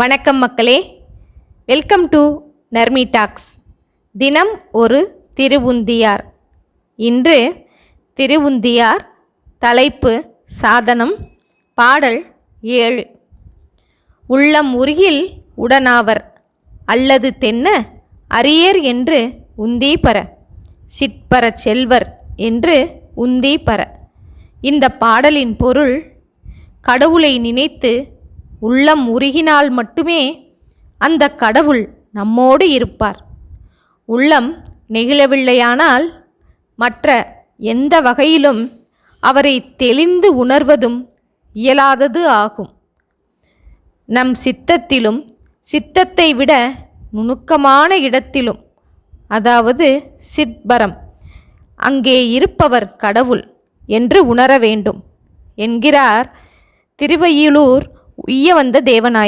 வணக்கம் மக்களே. Welcome to Narmi tax தினம் ஒரு திருவுந்தியார். இன்று திருவுந்தியார் தலைப்பு சாதனம் பாடல் ஏழு. உள்ளம் உருகில் உடனாவர் அல்லது தென்ன அரியர் என்று உந்தீபர சிற்பர செல்வர் என்று உந்தீபர இந்த பாடலின் பொருள் கடவுளை நினைத்து உள்ளம் உருகினால் மட்டுமே அந்த கடவுள் நம்மோடு இருப்பார். உள்ளம் நெகிழவில்லையானால் மற்ற எந்த வகையிலும் அவரை தெளிந்து உணர்வதும் இயலாதது ஆகும். நம் சித்தத்திலும் சித்தத்தை விட நுணுக்கமான இடத்திலும் அதாவது சித்பரம் அங்கே இருப்பவர் கடவுள் என்று உணர வேண்டும். என்கிறார் திருவையிலூர் உய்ய வந்த தேவநாயன்.